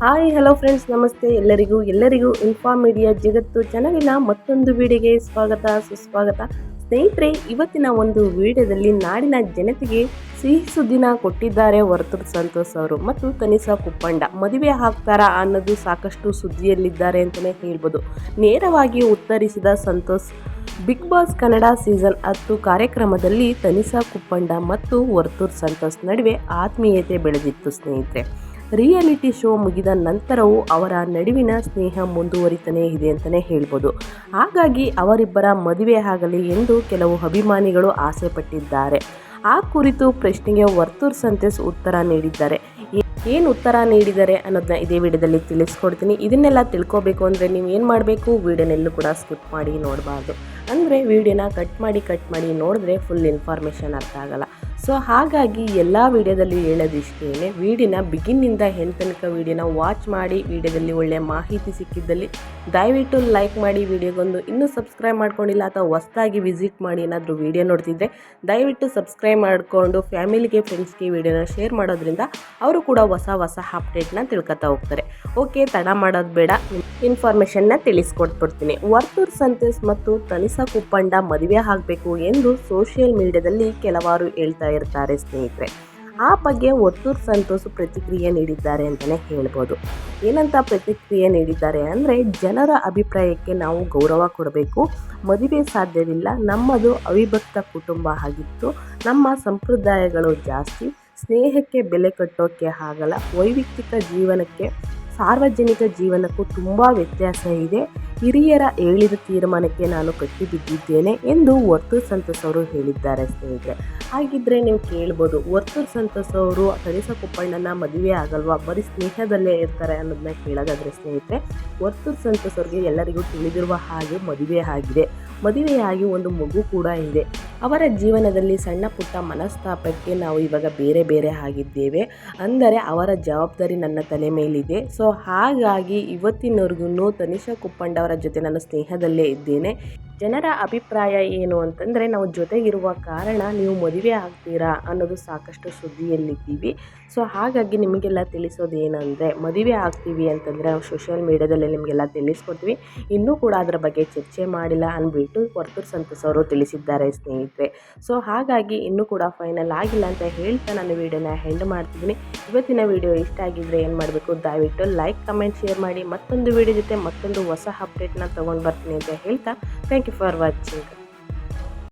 Hi hello friends ನಮಸ್ತೆ. ಎಲ್ಲರಿಗೂ ಎಲ್ಲರಿಗೂ ಇನ್ಫಾರ್ಮ್ ಮೀಡಿಯಾ ಜಗತ್ತು ಚಾನಲಿನ ಮತ್ತೊಂದು ವಿಡಿಯೋಗೆ ಸ್ವಾಗತ, ಸುಸ್ವಾಗತ. ಸ್ನೇಹಿತರೆ, ಇವತ್ತಿನ ಒಂದು ವಿಡಿಯೋದಲ್ಲಿ ನಾಡಿನ ಜನತೆಗೆ ಸಿಹಿ ಸುದ್ದಿನ ಕೊಟ್ಟಿದ್ದಾರೆ ವರ್ತೂರ್ ಸಂತೋಷ್ ಅವರು ಮತ್ತು ತನಿಷಾ ಕುಪ್ಪಂಡ. ಮದುವೆ ಆಗ್ತಾರಾ ಅನ್ನೋದು ಸಾಕಷ್ಟು ಸುದ್ದಿಯಲ್ಲಿದ್ದಾರೆ ಅಂತಲೇ ಹೇಳ್ಬೋದು. ನೇರವಾಗಿ ಉತ್ತರಿಸಿದ Santosh Bigg Boss Kannada season ಹತ್ತು ಕಾರ್ಯಕ್ರಮದಲ್ಲಿ ತನಿಷಾ ಕುಪ್ಪಂಡ ಮತ್ತು ವರ್ತೂರ್ ಸಂತೋಷ್ ನಡುವೆ ಆತ್ಮೀಯತೆ ಬೆಳೆದಿತ್ತು ಸ್ನೇಹಿತರೆ. ರಿಯಾಲಿಟಿ ಶೋ ಮುಗಿದ ನಂತರವೂ ಅವರ ನಡುವಿನ ಸ್ನೇಹ ಮುಂದುವರಿತಾನೇ ಇದೆ ಅಂತಲೇ ಹೇಳ್ಬೋದು. ಹಾಗಾಗಿ ಅವರಿಬ್ಬರ ಮದುವೆ ಆಗಲಿ ಎಂದು ಕೆಲವು ಅಭಿಮಾನಿಗಳು ಆಸೆ ಪಟ್ಟಿದ್ದಾರೆ ಆ ಕುರಿತು ಪ್ರಶ್ನೆಗೆ ವರ್ತೂರ್ ಸಂತೇಶ್ ಉತ್ತರ ನೀಡಿದ್ದಾರೆ. ಏನು ಉತ್ತರ ನೀಡಿದ್ದಾರೆ ಅನ್ನೋದನ್ನ ಇದೇ ವಿಡಿಯೋದಲ್ಲಿ ತಿಳಿಸ್ಕೊಡ್ತೀನಿ. ಇದನ್ನೆಲ್ಲ ತಿಳ್ಕೊಬೇಕು ಅಂದರೆ ನೀವು ಏನು ಮಾಡಬೇಕು? ವಿಡಿಯೋನೆಲ್ಲೂ ಕೂಡ ಸ್ಕಿಪ್ ಮಾಡಿ ನೋಡಬಾರ್ದು. ಅಂದರೆ ವಿಡಿಯೋನ ಕಟ್ ಮಾಡಿ ಕಟ್ ಮಾಡಿ ನೋಡಿದ್ರೆ ಫುಲ್ ಇನ್ಫಾರ್ಮೇಷನ್ ಅರ್ಥ ಆಗಲ್ಲ. ಸೊ ಹಾಗಾಗಿ ಎಲ್ಲ ವಿಡಿಯೋದಲ್ಲಿ ಹೇಳೋದಿಷ್ಟೇನೆ ವಿಡಿಯೋನ ಬಿಗಿನ್ನಿಂದ ಹೆಣ್ ತನಕ ವಿಡಿಯೋನ ವಾಚ್ ಮಾಡಿ, ವೀಡಿಯೋದಲ್ಲಿ ಒಳ್ಳೆಯ ಮಾಹಿತಿ ಸಿಕ್ಕಿದ್ದಲ್ಲಿ ದಯವಿಟ್ಟು ಲೈಕ್ ಮಾಡಿ, ವೀಡಿಯೋಗೊಂದು ಇನ್ನೂ ಸಬ್ಸ್ಕ್ರೈಬ್ ಮಾಡ್ಕೊಂಡಿಲ್ಲ ಅಥವಾ ಹೊಸ್ದಾಗಿ ವಿಸಿಟ್ ಮಾಡಿ ಏನಾದರೂ ವಿಡಿಯೋ ನೋಡ್ತಿದ್ರೆ ದಯವಿಟ್ಟು ಸಬ್ಸ್ಕ್ರೈಬ್ ಮಾಡಿಕೊಂಡು ಫ್ಯಾಮಿಲಿಗೆ ಫ್ರೆಂಡ್ಸ್ಗೆ ವೀಡಿಯೋನ ಶೇರ್ ಮಾಡೋದ್ರಿಂದ ಅವರು ಕೂಡ ಹೊಸ ಹೊಸ ಅಪ್ಡೇಟ್ನ ತಿಳ್ಕೊತಾ ಹೋಗ್ತಾರೆ. ಓಕೆ ತಡ ಮಾಡೋದು ಬೇಡ. ಇನ್ಫಾರ್ಮೇಷನ್ನ ತಿಳಿಸ್ಕೊಟ್ಬಿಡ್ತೀನಿ. ವರ್ತೂರ್ ಸಂತೋಷ್ ಮತ್ತು ತನಿಷಾ ಕುಪ್ಪಂಡ ಮದುವೆ ಆಗಬೇಕು ಎಂದು ಸೋಷಿಯಲ್ ಮೀಡಿಯಾದಲ್ಲಿ ಕೆಲವಾರು ಹೇಳ್ತಾ ಇರ್ತಾರೆ ಸ್ನೇಹಿತರೆ. ಆ ಬಗ್ಗೆ ಒತ್ತೂರು ಸಂತೋಷ್ ಪ್ರತಿಕ್ರಿಯೆ ನೀಡಿದ್ದಾರೆ ಅಂತಲೇ ಹೇಳ್ಬೋದು. ಏನಂತ ಪ್ರತಿಕ್ರಿಯೆ ನೀಡಿದ್ದಾರೆ ಅಂದರೆ ಜನರ ಅಭಿಪ್ರಾಯಕ್ಕೆ ನಾವು ಗೌರವ ಕೊಡಬೇಕು. ಮದುವೆ ಸಾಧ್ಯವಿಲ್ಲ, ನಮ್ಮದು ಅವಿಭಕ್ತ ಕುಟುಂಬ ಆಗಿತ್ತು, ನಮ್ಮ ಸಂಪ್ರದಾಯಗಳು ಜಾಸ್ತಿ, ಸ್ನೇಹಕ್ಕೆ ಬೆಲೆ ಕಟ್ಟೋಕ್ಕೆ ಆಗಲ್ಲ, ವೈಯಕ್ತಿಕ ಜೀವನಕ್ಕೆ ಸಾರ್ವಜನಿಕ ಜೀವನಕ್ಕೂ ತುಂಬ ವ್ಯತ್ಯಾಸ ಇದೆ. ಹಿರಿಯರ ಹೇಳಿದ ತೀರ್ಮಾನಕ್ಕೆ ನಾನು ಕಟ್ಟಿಬಿದ್ದಿದ್ದೇನೆ ಎಂದು ವರ್ತೂರ್ ಸಂತೋಷ್ ಅವರು ಹೇಳಿದ್ದಾರೆ ಸ್ನೇಹಿತರೆ ಹಾಗಿದ್ರೆ ನೀವು ಕೇಳ್ಬೋದು, ವರ್ತೂರ್ ಸಂತೋಷ್ ಅವರು ಕುಪ್ಪಣ್ಣನ ಮದುವೆ ಆಗಲ್ವಾ? ಬರೀ ಸ್ನೇಹದಲ್ಲೇ ಇರ್ತಾರೆ ಅನ್ನೋದನ್ನ ಕೇಳೋದಾದ್ರೆ ಸ್ನೇಹಿತರೆ ವರ್ತೂರ್ ಸಂತೋಷ್ ಅವ್ರಿಗೆ ಎಲ್ಲರಿಗೂ ತಿಳಿದಿರುವ ಹಾಗೆ ಮದುವೆ ಆಗಿದೆ. ಮದುವೆಯಾಗಿ ಒಂದು ಮಗು ಕೂಡ ಇದೆ. ಅವರ ಜೀವನದಲ್ಲಿ ಸಣ್ಣ ಪುಟ್ಟ ಮನಸ್ತಾಪಕ್ಕೆ ನಾವು ಇವಾಗ ಬೇರೆ ಬೇರೆ ಆಗಿದ್ದೇವೆ. ಅಂದರೆ ಅವರ ಜವಾಬ್ದಾರಿ ನನ್ನ ತಲೆ ಮೇಲಿದೆ. ಸೊ, ಹಾಗಾಗಿ ಇವತ್ತಿನವರೆಗೂ ತನಿಷಾ ಕುಪ್ಪಂಡವರ ಜೊತೆ ನಾನು ಸ್ನೇಹದಲ್ಲೇ ಇದ್ದೇನೆ. ಜನರ ಅಭಿಪ್ರಾಯ ಏನು ಅಂತಂದರೆ, ನಾವು ಜೊತೆಗಿರುವ ಕಾರಣ ನೀವು ಮದುವೆ ಆಗ್ತೀರಾ ಅನ್ನೋದು ಸಾಕಷ್ಟು ಸುದ್ದಿಯಲ್ಲಿದ್ದೀವಿ. ಸೊ, ಹಾಗಾಗಿ ನಿಮಗೆಲ್ಲ ತಿಳಿಸೋದು ಏನಂದರೆ ಮದುವೆ ಆಗ್ತೀವಿ ಅಂತಂದರೆ ನಾವು ಸೋಷಿಯಲ್ ಮೀಡ್ಯಾದಲ್ಲಿ ನಿಮಗೆಲ್ಲ ತಿಳಿಸ್ಕೊಡ್ತೀವಿ. ಇನ್ನೂ ಕೂಡ ಅದರ ಬಗ್ಗೆ ಚರ್ಚೆ ಮಾಡಿಲ್ಲ ಅಂದ್ಬಿಟ್ಟು ವರ್ತೂರ್ ಸಂತೋಷ್ ಅವರು ತಿಳಿಸಿದ್ದಾರೆ ಸ್ನೇಹಿತರೆ. ಸೊ ಹಾಗಾಗಿ ಇನ್ನೂ ಕೂಡ ಫೈನಲ್ ಆಗಿಲ್ಲ ಅಂತ ಹೇಳ್ತಾ ನಾನು ವೀಡಿಯೋನ ಹೆಂಡ್ ಮಾಡ್ತಿದ್ದೀನಿ. ಇವತ್ತಿನ ವಿಡಿಯೋ ಇಷ್ಟ ಆಗಿದ್ದರೆ ಏನು ಮಾಡಬೇಕು? ದಯವಿಟ್ಟು ಲೈಕ್ ಕಮೆಂಟ್ ಶೇರ್ ಮಾಡಿ ಮತ್ತೊಂದು ವಿಡಿಯೋ ಜೊತೆ ಮತ್ತೊಂದು ಹೊಸ ಅಪ್ಡೇಟ್ನ ತೊಗೊಂಡು ಬರ್ತೀನಿ ಅಂತ ಹೇಳ್ತಾ ಥ್ಯಾಂಕ್ ಯು ಫಾರ್ ವಾಚಿಂಗ್